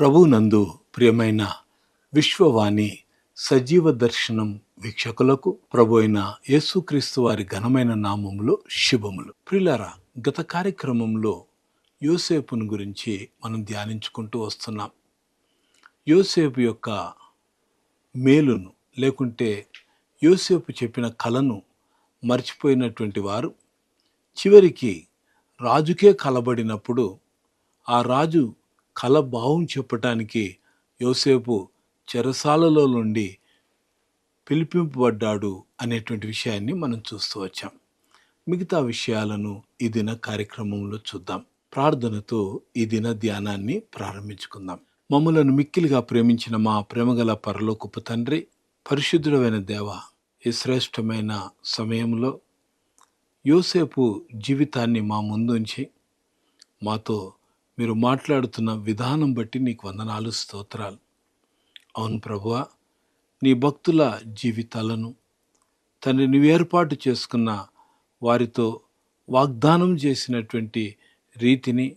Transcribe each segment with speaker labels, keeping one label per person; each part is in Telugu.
Speaker 1: ప్రభునందు ప్రియమైన విశ్వవాణి సజీవ దర్శనం వీక్షకులకు ప్రభు అయిన యేసుక్రీస్తు వారి ఘనమైన నామములో శుభములు. ప్రిలారా గత కార్యక్రమంలో యోసేపును గురించి మనం ధ్యానించుకుంటూ వస్తున్నాం. యోసేపు యొక్క మేలును లేకుంటే యోసేపు చెప్పిన కళను మర్చిపోయినటువంటి వారు చివరికి రాజుకే కలబడినప్పుడు ఆ రాజు కల భావం చెప్పటానికి యోసేపు చెరసాలలో నుండి పిలిపింపబడ్డాడు అనేటువంటి విషయాన్ని మనం చూస్తూ వచ్చాం. మిగతా విషయాలను ఈ దిన కార్యక్రమంలో చూద్దాం. ప్రార్థనతో ఈ దిన ధ్యానాన్ని ప్రారంభించుకుందాం. మమ్మలను మిక్కిలిగా ప్రేమించిన మా ప్రేమగల పరలోకపు తండ్రి పరిశుద్ధుడమైన దేవ ఈ శ్రేష్టమైన సమయంలో యోసేపు జీవితాన్ని మా ముందుంచి మాతో మీరు మాట్లాడుతున్న విధానం బట్టి నీకు వందనాలు స్తోత్రాలు. అవును ప్రభువా నీ భక్తుల జీవితాలను తండ్రి నువ్వు ఏర్పాటు చేసుకున్న వారితో వాగ్దానం చేసినటువంటి రీతిని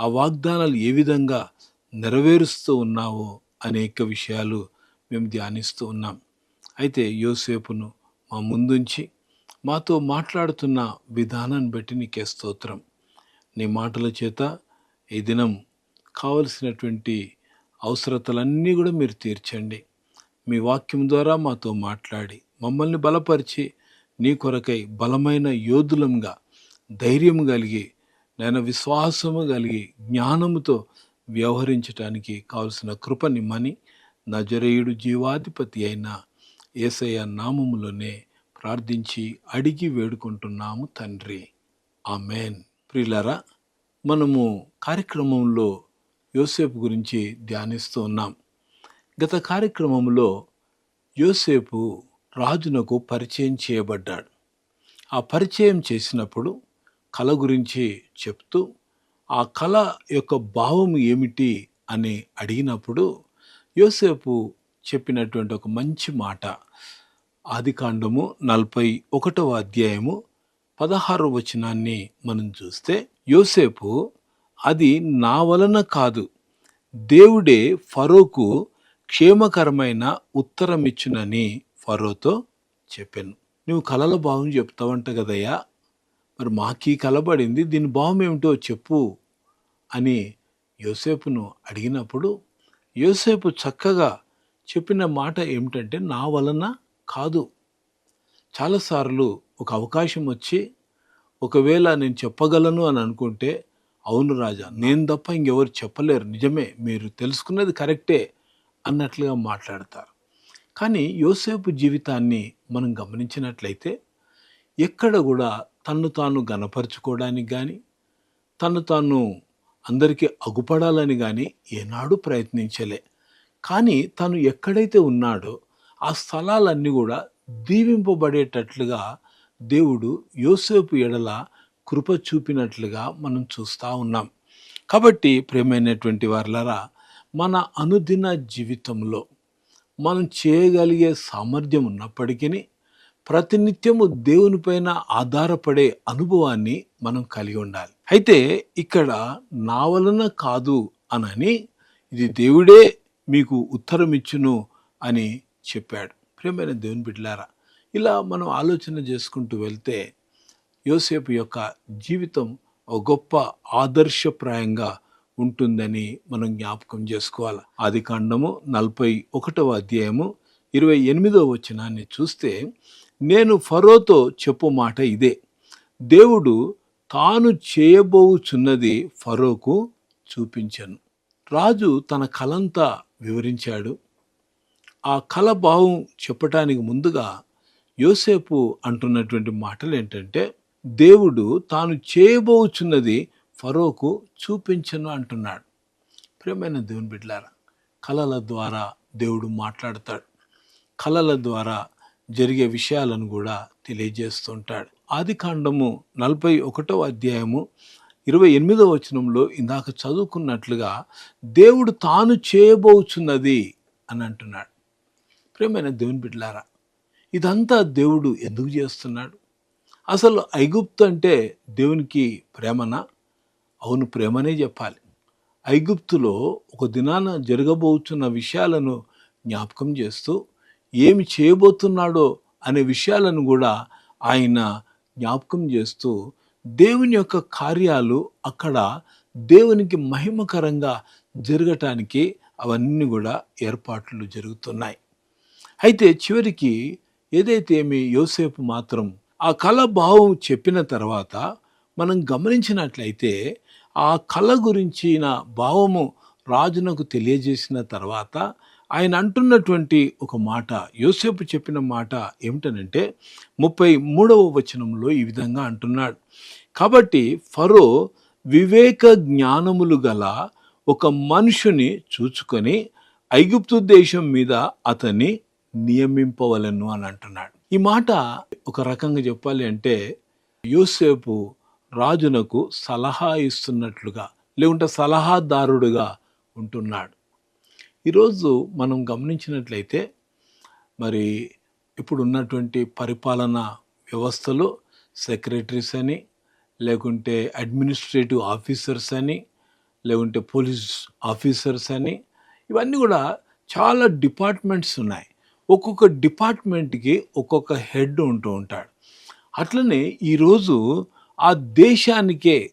Speaker 1: ఆ వాగ్దానాలు ఏ విధంగా నెరవేరుస్తూ ఉన్నావో అనేక విషయాలు మేము ధ్యానిస్తూ ఉన్నాం. అయితే యోసేపును మా ముందుంచి మాతో మాట్లాడుతున్న విధానాన్ని బట్టి నీకే స్తోత్రం. నీ మాటల చేత ఈ దినం కావలసినటువంటి అవసరతలన్నీ కూడా మీరు తీర్చండి. మీ వాక్యం ద్వారా మాతో మాట్లాడి మమ్మల్ని బలపరిచి నీ కొరకై బలమైన యోధులంగా ధైర్యం కలిగి నేను విశ్వాసము కలిగి జ్ఞానముతో వ్యవహరించటానికి కావలసిన కృపనిమ్మని నజరేయుడు జీవాధిపతి అయిన ఏసయ్య నామములోనే ప్రార్థించి అడిగి వేడుకుంటున్నాము తండ్రి. ఆమెన్. ప్రిలరా మనము కార్యక్రమంలో యోసేపు గురించి ధ్యానిస్తూ ఉన్నాం. గత కార్యక్రమంలో యోసేపు రాజునకు పరిచయం చేయబడ్డాడు. ఆ పరిచయం చేసినప్పుడు కళ గురించి చెప్తూ ఆ కళ యొక్క భావం ఏమిటి అని అడిగినప్పుడు యోసేపు చెప్పినటువంటి ఒక మంచి మాట. ఆదికాండము నలభై ఒకటవ అధ్యాయము పదహారవ వచనాన్ని మనం చూస్తే యోసేపు అది నా వలన కాదు. దేవుడే ఫరోకు క్షేమకరమైన ఉత్తరం ఇచ్చునని ఫరోతో చెప్పాను. నువ్వు కలల భావం చెప్తావంట కదయ్యా. మరి మాకీ కలబడింది దీని భావం ఏమిటో చెప్పు అని యోసేపును అడిగినప్పుడు యోసేపు చక్కగా చెప్పిన మాట ఏమిటంటే నా వలన కాదు. చాలాసార్లు ఒక అవకాశం వచ్చి ఒకవేళ నేను చెప్పగలను అని అనుకుంటే అవును రాజా నేను తప్ప ఇంకెవరు చెప్పలేరు. నిజమే మీరు తెలుసుకున్నది కరెక్టే అన్నట్లుగా మాట్లాడతారు. కానీ యోసేపు జీవితాన్ని మనం గమనించినట్లయితే ఎక్కడ కూడా తన్ను తాను గనపరుచుకోవడానికి కానీ తను తాను అందరికీ అగుపడాలని కానీ ఏనాడు ప్రయత్నించలే. కానీ తను ఎక్కడైతే ఉన్నాడో ఆ స్థలాలన్నీ కూడా దీవింపబడేటట్లుగా దేవుడు యోసేపు ఎడల కృప చూపినట్లుగా మనం చూస్తూ ఉన్నాం. కాబట్టి ప్రేమైనటువంటి వారులరా మన అనుదిన జీవితంలో మనం చేయగలిగే సామర్థ్యం ఉన్నప్పటికీ ప్రతినిత్యము దేవునిపైన ఆధారపడే అనుభవాన్ని మనం కలిగి ఉండాలి. అయితే ఇక్కడ నా వలన కాదు అనని ఇది దేవుడే మీకు ఉత్తరం ఇచ్చును అని చెప్పాడు. ప్రేమైన దేవుని బిడ్డలారా ఇలా మనం ఆలోచన చేసుకుంటూ వెళ్తే యోసేపు యొక్క జీవితం ఒక గొప్ప ఆదర్శప్రాయంగా ఉంటుందని మనం జ్ఞాపకం చేసుకోవాలి. ఆది కాండము నలభై ఒకటవ అధ్యాయము ఇరవై ఎనిమిదవ వచనాన్ని చూస్తే నేను ఫరోతో చెప్పు మాట ఇదే. దేవుడు తాను చేయబోచున్నది ఫరోకు చూపించను. రాజు తన కలంతా వివరించాడు. ఆ కళ భావం చెప్పటానికి ముందుగా యోసేపు అంటున్నటువంటి మాటలు ఏంటంటే దేవుడు తాను చేయబోచున్నది ఫరోకు చూపించను అంటున్నాడు. ప్రియమైన దేవుని బిడ్డలారా కళల ద్వారా దేవుడు మాట్లాడతాడు. కళల ద్వారా జరిగే విషయాలను కూడా తెలియజేస్తుంటాడు ఆది కాండము నలభై ఒకటో అధ్యాయము ఇరవై ఎనిమిదో వచనంలో ఇందాక చదువుకున్నట్లుగా దేవుడు తాను చేయబోచున్నది అని అంటున్నాడు. ప్రియమైన దేవుని బిడ్డలారా ఇదంతా దేవుడు ఎందుకు చేస్తున్నాడు? అసలు ఐగుప్తు అంటే దేవునికి ప్రేమనా? అవును ప్రేమనే చెప్పాలి. ఐగుప్తులో ఒక దినాన జరగబోతున్న విషయాలను జ్ఞాపకం చేస్తూ ఏమి చేయబోతున్నాడో అనే విషయాలను కూడా ఆయన జ్ఞాపకం చేస్తూ దేవుని యొక్క కార్యాలు అక్కడ దేవునికి మహిమకరంగా జరగటానికి అవన్నీ కూడా ఏర్పాట్లు జరుగుతున్నాయి. అయితే చివరికి ఏదైతే మీ యోసేపు మాత్రం ఆ కళ భావం చెప్పిన తర్వాత మనం గమనించినట్లయితే ఆ కళ గురించిన భావము రాజునకు తెలియజేసిన తర్వాత ఆయన అంటున్నటువంటి ఒక మాట యోసేపు చెప్పిన మాట ఏమిటనంటే ముప్పై మూడవ వచనంలో ఈ విధంగా అంటున్నాడు. కాబట్టి ఫరో వివేక జ్ఞానములు గల ఒక మనుషుని చూచుకొని ఐగుప్తు దేశం మీద అతన్ని నియమింపవలను అని అంటున్నాడు. ఈ మాట ఒక రకంగా చెప్పాలి అంటే యూసేపు రాజునకు సలహా ఇస్తున్నట్లుగా లేకుంటే సలహాదారుడుగా ఉంటున్నాడు. ఈరోజు మనం గమనించినట్లయితే మరి ఇప్పుడు ఉన్నటువంటి పరిపాలన వ్యవస్థలో సెక్రటరీస్ అని లేకుంటే అడ్మినిస్ట్రేటివ్ ఆఫీసర్స్ అని లేకుంటే పోలీస్ ఆఫీసర్స్ అని ఇవన్నీ కూడా చాలా డిపార్ట్మెంట్స్ ఉన్నాయి. ఒక్కొక్క డిపార్ట్మెంట్కి ఒక్కొక్క హెడ్ ఉంటూ ఉంటాడు. అట్లనే ఈరోజు ఆ దేశానికే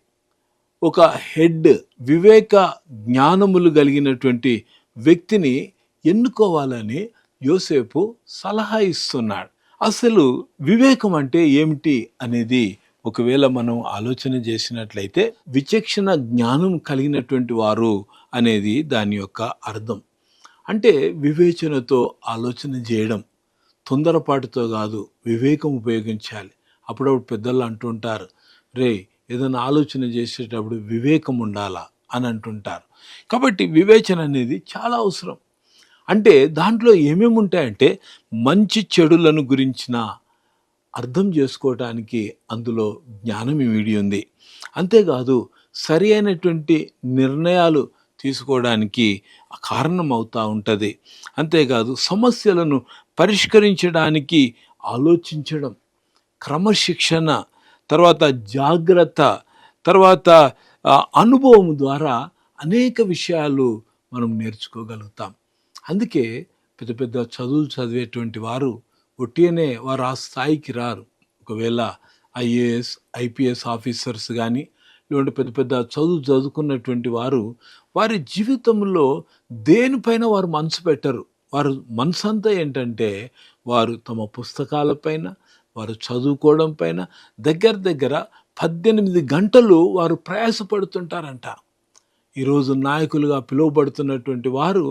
Speaker 1: ఒక హెడ్ వివేక జ్ఞానములు కలిగినటువంటి వ్యక్తిని ఎన్నుకోవాలని యోసేపు సలహా ఇస్తున్నాడు. అసలు వివేకం అంటే ఏమిటి అనేది ఒకవేళ మనం ఆలోచన చేసినట్లయితే విచక్షణ జ్ఞానం కలిగినటువంటి వారు అనేది దాని యొక్క అర్థం. అంటే వివేచనతో ఆలోచన చేయడం తొందరపాటుతో కాదు వివేకం ఉపయోగించాలి. అప్పుడప్పుడు పెద్దలు అంటుంటారు రే ఏదైనా ఆలోచన చేసేటప్పుడు వివేకం ఉండాలా? అని అంటుంటారు. కాబట్టి వివేచన అనేది చాలా అవసరం. అంటే దాంట్లో ఏమేమి ఉంటాయంటే మంచి చెడులను గురించిన అర్థం చేసుకోవటానికి అందులో జ్ఞానం ఇమిడి ఉంది. అంతేకాదు సరి అయినటువంటి నిర్ణయాలు తీసుకోవడానికి కారణం అవుతూ ఉంటుంది. అంతేకాదు సమస్యలను పరిష్కరించడానికి ఆలోచించడం క్రమశిక్షణ తర్వాత జాగ్రత్త తర్వాత అనుభవం ద్వారా అనేక విషయాలు మనం నేర్చుకోగలుగుతాం. అందుకే పెద్ద పెద్ద చదువులు చదివేటువంటి వారు ఒట్టినే వారు ఆ స్థాయికి రారు. ఒకవేళ ఐఏఎస్ ఐపీఎస్ ఆఫీసర్స్ కానీ లేదంటే పెద్ద పెద్ద చదువు చదువుకున్నటువంటి వారు వారి జీవితంలో దేనిపైన వారు మనసు పెట్టరు? వారు మనసు అంతా ఏంటంటే వారు తమ పుస్తకాలపైన వారు చదువుకోవడం పైన దగ్గర దగ్గర పద్దెనిమిది గంటలు వారు ప్రయాసపడుతుంటారంట. ఈరోజు నాయకులుగా పిలువబడుతున్నటువంటి వారు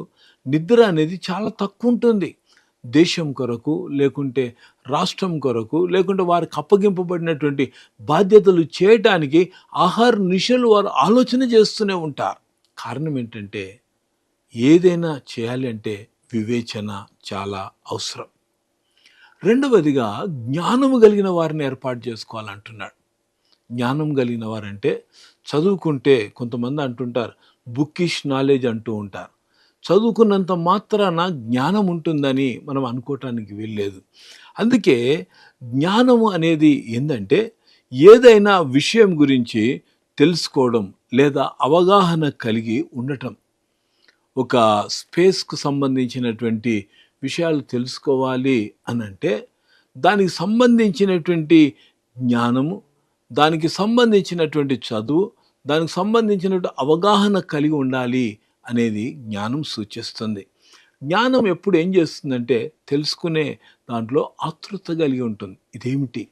Speaker 1: నిద్ర అనేది చాలా తక్కువ ఉంటుంది. దేశం కొరకు లేకుంటే రాష్ట్రం కొరకు లేకుంటే వారికి అప్పగింపబడినటువంటి బాధ్యతలు చేయటానికి ఆహార నిషలు వారు ఆలోచన చేస్తూనే ఉంటారు. కారణం ఏంటంటే ఏదైనా చేయాలి అంటే వివేచన చాలా అవసరం. రెండవదిగా జ్ఞానము కలిగిన వారిని ఏర్పాటు చేసుకోవాలంటున్నాడు. జ్ఞానం కలిగిన వారంటే చదువుకుంటే కొంతమంది అంటుంటారు బుక్కిష్ నాలెడ్జ్ అంటూ ఉంటారు. చదువుకున్నంత మాత్రాన జ్ఞానం ఉంటుందని మనం అనుకోవటానికి వీల్లేదు. అందుకే జ్ఞానము అనేది ఏంటంటే ఏదైనా విషయం గురించి తెలుసుకోవడం లేదా అవగాహన కలిగి ఉండటం. ఒక స్పేస్కు సంబంధించినటువంటి విషయాలు తెలుసుకోవాలి అని అంటే దానికి సంబంధించినటువంటి జ్ఞానము దానికి సంబంధించినటువంటి చదువు దానికి సంబంధించినటువంటి అవగాహన కలిగి ఉండాలి అనేది జ్ఞానం సూచిస్తుంది. జ్ఞానం ఎప్పుడు ఏం చేస్తుందంటే తెలుసుకునే దాంట్లో ఆతృత కలిగి ఉంటుంది. ఇదేమిటి?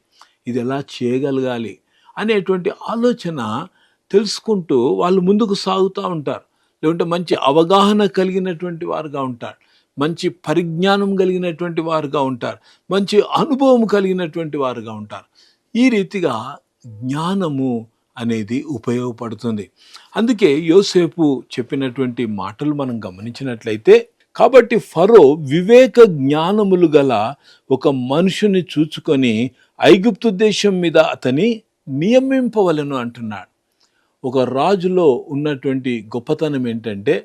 Speaker 1: ఇది ఎలా చేయగలగాలి? అనేటువంటి ఆలోచన తెలుసుకుంటూ వాళ్ళు ముందుకు సాగుతూ ఉంటారు. లేకుంటే మంచి అవగాహన కలిగినటువంటి వారుగా ఉంటారు. మంచి పరిజ్ఞానం కలిగినటువంటి వారుగా ఉంటారు. మంచి అనుభవం కలిగినటువంటి వారుగా ఉంటారు. ఈ రీతిగా జ్ఞానము అనేది ఉపయోగపడుతుంది. అందుకే యోసేపు చెప్పినటువంటి మాటలు మనం గమనించినట్లయితే కాబట్టి ఫరో వివేక జ్ఞానములు గల ఒక మనుషుని చూచుకొని ఐగుప్తు దేశం మీద అతని నియమింపవలను అంటున్నాడు. ఒక రాజులో ఉన్నటువంటి గొప్పతనం ఏంటంటే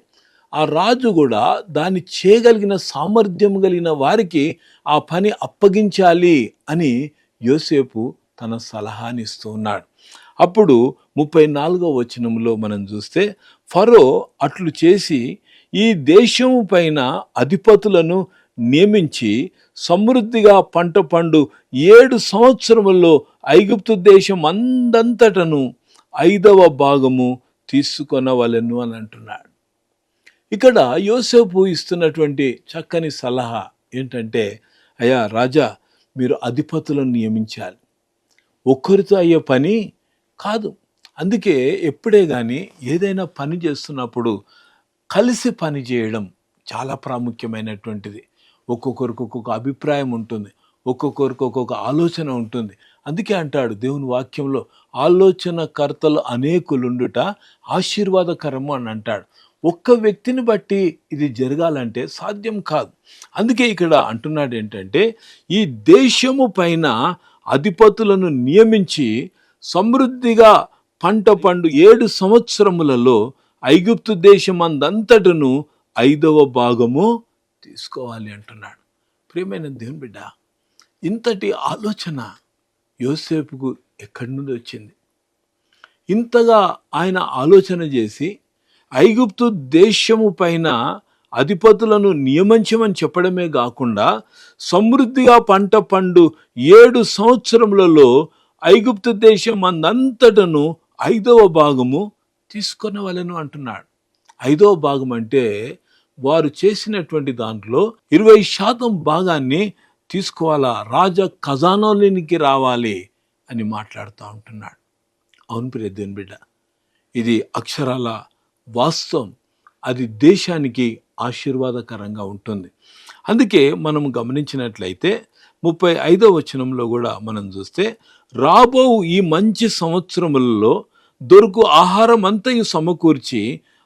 Speaker 1: ఆ రాజు కూడా దాన్ని చేయగలిగిన సామర్థ్యం కలిగిన వారికి ఆ పని అప్పగించాలి అని యోసేపు తన సలహాని ఇస్తూ ఉన్నాడు. అప్పుడు ముప్పై నాలుగో వచనంలో మనం చూస్తే ఫరో అట్లు చేసి ఈ దేశం పైన అధిపతులను నియమించి సమృద్ధిగా పంట పండు ఏడు సంవత్సరముల్లో ఐగుప్తు దేశం అందంతటను ఐదవ భాగము తీసుకొనవలెను అని అంటున్నాడు. ఇక్కడ యోసేపు ఇస్తున్నటువంటి చక్కని సలహా ఏంటంటే అయ్యా రాజా మీరు అధిపతులను నియమించాలి. ఒక్కరితో అయ్యే పని కాదు. అందుకే ఎప్పుడే కానీ ఏదైనా పని చేస్తున్నప్పుడు కలిసి పని చేయడం చాలా ప్రాముఖ్యమైనటువంటిది. ఒక్కొక్కరికి ఒక్కొక్క అభిప్రాయం ఉంటుంది. ఒక్కొక్కరికి ఒక్కొక్క ఆలోచన ఉంటుంది. అందుకే అంటాడు దేవుని వాక్యంలో ఆలోచనకర్తలు అనేకులుండుట ఆశీర్వాదకరము అని అంటాడు. ఒక్క వ్యక్తిని బట్టి ఇది జరగాలంటే సాధ్యం కాదు. అందుకే ఇక్కడ అంటున్నాడు ఏంటంటే ఈ దేశము పైన అధిపతులను నియమించి సమృద్ధిగా పంట పండు ఏడు సంవత్సరములలో ఐగుప్తు దేశమందంతటను ఐదవ భాగము తీసుకోవాలి అంటున్నాడు. ప్రియమైన దేవుని బిడ్డ ఇంతటి ఆలోచన యోసేపుకు ఎక్కడి నుండి వచ్చింది? ఇంతగా ఆయన ఆలోచన చేసి ఐగుప్తు దేశము పైన అధిపతులను నియమించమని చెప్పడమే కాకుండా సమృద్ధిగా పంట పండు ఏడు సంవత్సరములలో ఐగుప్తు దేశం అందంతటను ఐదవ భాగము తీసుకొనవలను అంటున్నాడు. ఐదవ భాగం అంటే వారు చేసినటువంటి దాంట్లో ఇరవై శాతం భాగాన్ని తీసుకోవాలా రాజ ఖజానాలోనికి రావాలి అని మాట్లాడుతూ ఉంటున్నాడు. అవును ప్రియదేని బిడ్డ ఇది అక్షరాల వాస్తవం. అది దేశానికి ఆశీర్వాదకరంగా ఉంటుంది. అందుకే మనం గమనించినట్లయితే ముప్పై ఐదో వచనంలో కూడా మనం చూస్తే రాబో ఈ మంచి సంవత్సరములలో దొరుకు ఆహారం అంతయు సమకూర్చి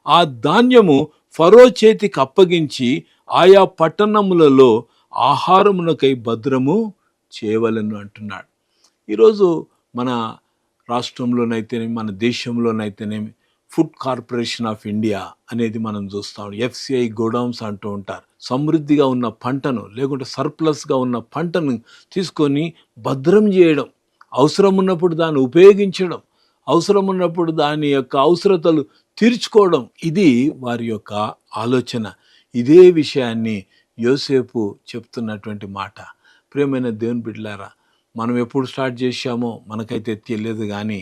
Speaker 1: ఆ ధాన్యము ఫరో చేతికి అప్పగించి ఆయా పట్టణములలో ఆహారమునకై భద్రము చేయవలను అంటున్నాడు. ఈరోజు మన రాష్ట్రంలోనైతేనేమి మన దేశంలోనైతేనేమి ఫుడ్ కార్పొరేషన్ ఆఫ్ ఇండియా అనేది మనం చూస్తాం ఎఫ్సిఐ గోడౌన్స్ అంటూ ఉంటారు. సమృద్ధిగా ఉన్న పంటను లేకుంటే సర్ప్లస్గా ఉన్న పంటను తీసుకొని భద్రం చేయడం అవసరం ఉన్నప్పుడు దాన్ని ఉపయోగించడం అవసరం ఉన్నప్పుడు దాని యొక్క అవసరతలు తీర్చుకోవడం ఇది వారి యొక్క ఆలోచన. ఇదే విషయాన్ని యోసేపు చెప్తున్నటువంటి మాట. ప్రియమైన దేవుని బిడ్డలారా మనం ఎప్పుడు స్టార్ట్ చేశామో మనకైతే తెలియదు కానీ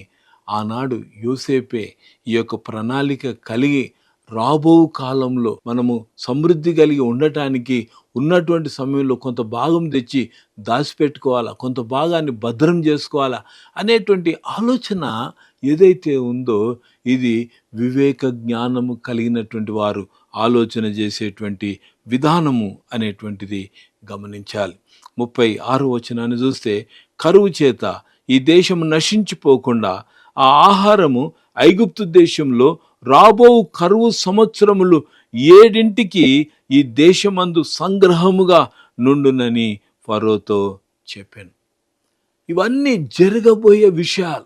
Speaker 1: ఆనాడు యూసేపే ఈ యొక్క ప్రణాళిక కలిగి రాబో కాలంలో మనము సమృద్ధి కలిగి ఉండటానికి ఉన్నటువంటి సమయంలో కొంత భాగం తెచ్చి దాచిపెట్టుకోవాలా? కొంత భాగాన్ని భద్రం చేసుకోవాలా? అనేటువంటి ఆలోచన ఏదైతే ఉందో ఇది వివేక జ్ఞానము కలిగినటువంటి వారు ఆలోచన చేసేటువంటి విధానము అనేటువంటిది గమనించాలి. ముప్పై ఆరు వచనాన్ని చూస్తే కరువు చేత ఈ దేశం నశించిపోకుండా ఆ ఆహారము ఐగుప్తు దేశంలో రాబో కరువు సంవత్సరములు ఏడింటికి ఈ దేశమందు సంగ్రహముగా నుండునని ఫరోతో చెప్పాను. ఇవన్నీ జరగబోయే విషయాలు.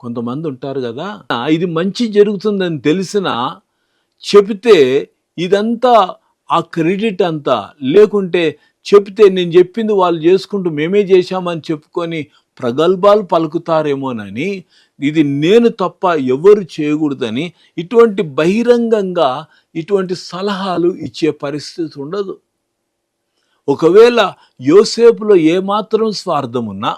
Speaker 1: కొంతమంది ఉంటారు కదా ఇది మంచి జరుగుతుందని తెలిసిన చెబితే ఇదంతా ఆ క్రెడిట్ అంతా లేకుంటే చెప్తే నేను చెప్పింది వాళ్ళు చేసుకుంటూ మేమే చేశామని చెప్పుకొని ప్రగల్భాలు పలుకుతారేమోనని ఇది నేను తప్ప ఎవరు చేయకూడదని ఇటువంటి బహిరంగంగా ఇటువంటి సలహాలు ఇచ్చే పరిస్థితి ఉండదు. ఒకవేళ యోసేపులో ఏమాత్రం స్వార్థం ఉన్నా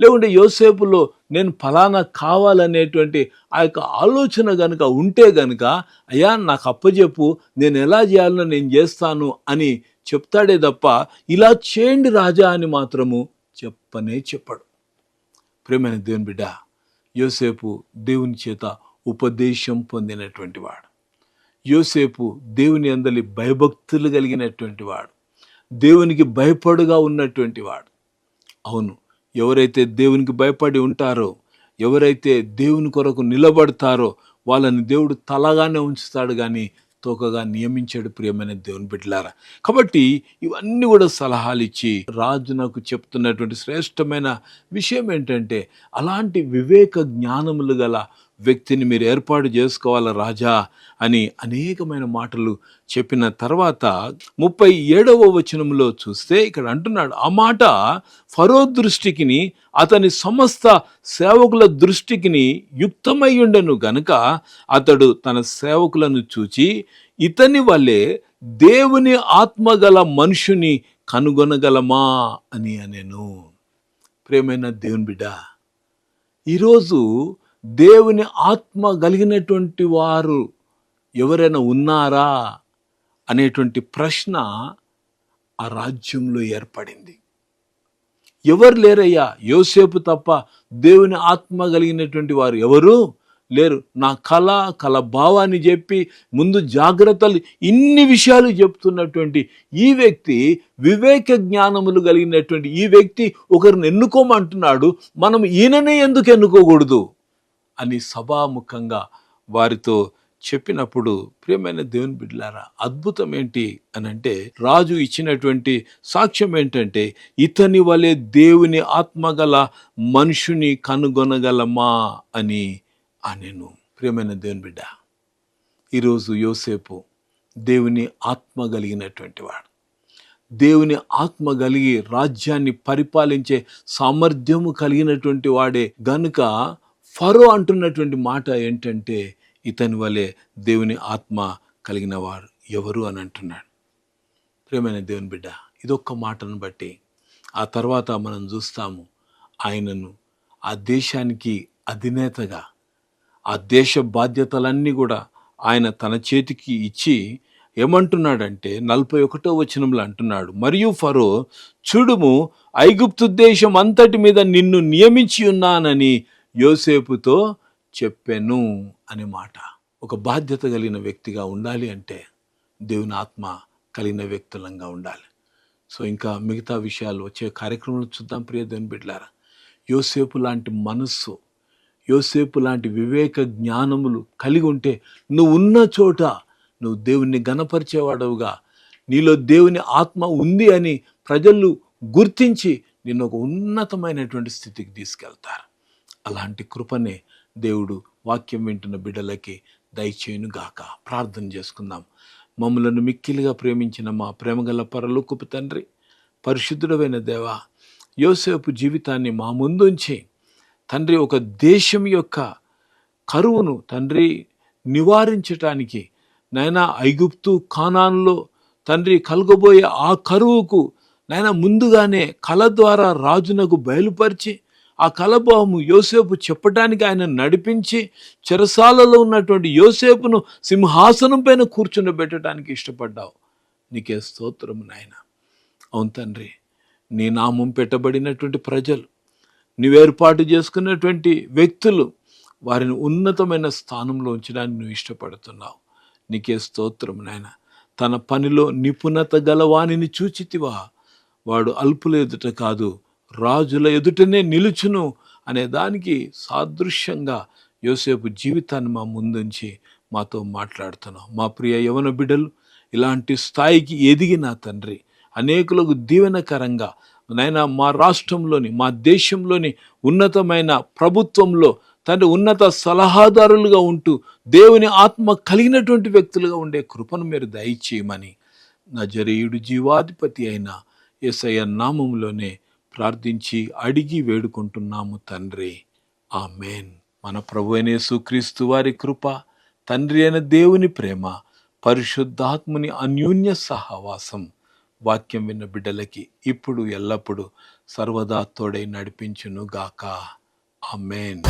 Speaker 1: లేకుంటే యోసేపులో నేను ఫలానా కావాలనేటువంటి ఆ యొక్క ఆలోచన కనుక ఉంటే గనుక అయ్యా నాకు అప్పచెప్పు నేను ఎలా చేయాలో నేను చేస్తాను అని చెప్తాడే తప్ప ఇలా చేయండి రాజా అని మాత్రము చెప్పనే చెప్పడు. ప్రేమైన దేవుని బిడ్డ యోసేపు దేవుని చేత ఉపదేశం పొందినటువంటి వాడు. యోసేపు దేవుని అందలి భయభక్తులు కలిగినటువంటి వాడు. దేవునికి భయపడుగా ఉన్నటువంటి వాడు. అవును ఎవరైతే దేవునికి భయపడి ఉంటారో ఎవరైతే దేవుని కొరకు నిలబడతారో వాళ్ళని దేవుడు తలగానే ఉంచుతాడు కానీ తోకగా నియమించాడు ప్రియమైన దేవుని బిడ్డలారా. కాబట్టి ఇవన్నీ కూడా సలహాలు ఇచ్చి రాజు నాకు చెప్తున్నటువంటి శ్రేష్టమైన విషయం ఏంటంటే అలాంటి వివేక జ్ఞానములు గల వ్యక్తిని మీరు ఏర్పాటు చేసుకోవాలి రాజా అని అనేకమైన మాటలు చెప్పిన తర్వాత ముప్పై ఏడవ వచనంలో చూస్తే ఇక్కడ అంటున్నాడు ఆ మాట ఫరో దృష్టికిని అతని సమస్త సేవకుల దృష్టికిని యుక్తమై ఉండెను గనుక అతడు తన సేవకులను చూచి ఇతని వల్లే దేవుని ఆత్మగల మనుషుని కనుగొనగలమా అని అనేను. ప్రేమైన దేవుని బిడ్డ ఈరోజు దేవుని ఆత్మ కలిగినటువంటి వారు ఎవరైనా ఉన్నారా అనేటువంటి ప్రశ్న ఆ రాజ్యంలో ఏర్పడింది. ఎవరు లేరయ్యా? యోసేపు తప్ప దేవుని ఆత్మ కలిగినటువంటి వారు ఎవరు? లేరు. నా కళ కళ భావాన్ని చెప్పి ముందు జాగ్రత్తలు ఇన్ని విషయాలు చెప్తున్నటువంటి ఈ వ్యక్తి వివేక జ్ఞానములు కలిగినటువంటి ఈ వ్యక్తి ఒకరిని ఎన్నుకోమంటున్నాడు. మనం ఈయననే ఎందుకు ఎన్నుకోకూడదు? అని సభాముఖంగా వారితో చెప్పినప్పుడు ప్రియమైన దేవుని బిడ్డలారా అద్భుతం ఏంటి అని అంటే రాజు ఇచ్చినటువంటి సాక్ష్యం ఏంటంటే ఇతని వలె దేవుని ఆత్మగల మనుషుని కనుగొనగలమా అని అనెను. ప్రియమైన దేవుని బిడ్డ ఈరోజు యోసేపు దేవుని ఆత్మ కలిగినటువంటి వాడు. దేవుని ఆత్మ కలిగి రాజ్యాన్ని పరిపాలించే సామర్థ్యము కలిగినటువంటి వాడే. గనుక ఫరో అంటున్నటువంటి మాట ఏంటంటే ఇతని వలె దేవుని ఆత్మ కలిగిన వారు ఎవరు? అని అంటున్నాడు. ప్రియమైన దేవుని బిడ్డ ఇదొక్క మాటను బట్టి ఆ తర్వాత మనం చూస్తాము ఆయనను ఆ దేశానికి అధినేతగా ఆ దేశ బాధ్యతలన్నీ కూడా ఆయన తన చేతికి ఇచ్చి ఏమంటున్నాడంటే నలభై ఒకటో వచనంలో అంటున్నాడు మరియు ఫరో చూడుము ఐగుప్తు దేశం అంతటి మీద నిన్ను నియమించి ఉన్నానని యోసేపుతో చెప్పెను అనే మాట. ఒక బాధ్యత కలిగిన వ్యక్తిగా ఉండాలి అంటే దేవుని ఆత్మ కలిగిన వ్యక్తులంగా ఉండాలి. సో ఇంకా మిగతా విషయాలు వచ్చే కార్యక్రమంలో చూద్దాం ప్రియ దేవుని బిడ్డారా యోసేపు లాంటి మనస్సు యోసేపు లాంటి వివేక జ్ఞానములు కలిగి ఉంటే నువ్వు ఉన్న చోట నువ్వు దేవుణ్ణి గణపరిచేవాడవుగా నీలో దేవుని ఆత్మ ఉంది అని ప్రజలు గుర్తించి నిన్ను ఒక ఉన్నతమైనటువంటి స్థితికి తీసుకెళ్తారు. అలాంటి కృపనే దేవుడు వాక్యం వింటున్న బిడ్డలకి దయచేయును గాక ప్రార్థన చేసుకుందాం. మమ్మలను మిక్కిలిగా ప్రేమించిన మా ప్రేమగల పరలోకపు తండ్రి పరిశుద్ధుడమైన దేవ యోసేపు జీవితాన్ని మా ముందుంచి తండ్రి ఒక దేశం యొక్క కరువును తండ్రి నివారించటానికి నాయన ఐగుప్తు కానాన్లో తండ్రి కలగబోయే ఆ కరువుకు నాయన ముందుగానే కళ ద్వారా రాజునకు బయలుపరిచి ఆ కలబోహము యోసేపు చెప్పడానికి ఆయన నడిపించి చెరసాలలో ఉన్నటువంటి యోసేపును సింహాసనం పైన కూర్చుండబెట్టడానికి ఇష్టపడ్డావు. నీకే స్తోత్రము నాయన. అవును తండ్రి నీ నామం పెట్టబడినటువంటి ప్రజలు నువ్వేర్పాటు చేసుకున్నటువంటి వ్యక్తులు వారిని ఉన్నతమైన స్థానంలో ఉంచడానికి నువ్వు ఇష్టపడుతున్నావు. నీకే స్తోత్రం నాయన. తన పనిలో నిపుణత గలవాణిని చూచితివా. వాడు అల్పుల ఎదుట కాదు రాజుల ఎదుటనే నిలుచును అనే దానికి సాదృశ్యంగా యోసేపు జీవితాన్ని మా ముందుంచి మాతో మాట్లాడుతున్నాం. మా ప్రియ యవన బిడ్డలు ఇలాంటి స్థాయికి ఎదిగిన తండ్రి అనేకులకు దీవెనకరంగా నాయన మా రాష్ట్రంలోని మా దేశంలోని ఉన్నతమైన ప్రభుత్వంలో తండ్రి ఉన్నత సలహాదారులుగా ఉంటూ దేవుని ఆత్మ కలిగినటువంటి వ్యక్తులుగా ఉండే కృపను మీరు దయచేయమని. నజరేయుడు జీవాధిపతి అయిన యేసయ్య నామంలోనే ప్రార్థించి అడిగి వేడుకుంటున్నాము తండ్రి. ఆ మేన్ మన ప్రభు యేసుక్రీస్తు వారి కృప తండ్రి అయిన దేవుని ప్రేమ పరిశుద్ధాత్ముని అన్యోన్య సహవాసం. వాక్యం విన్న బిడ్డలకి ఇప్పుడు ఎల్లప్పుడూ సర్వదా తోడై నడిపించును గాక మేన్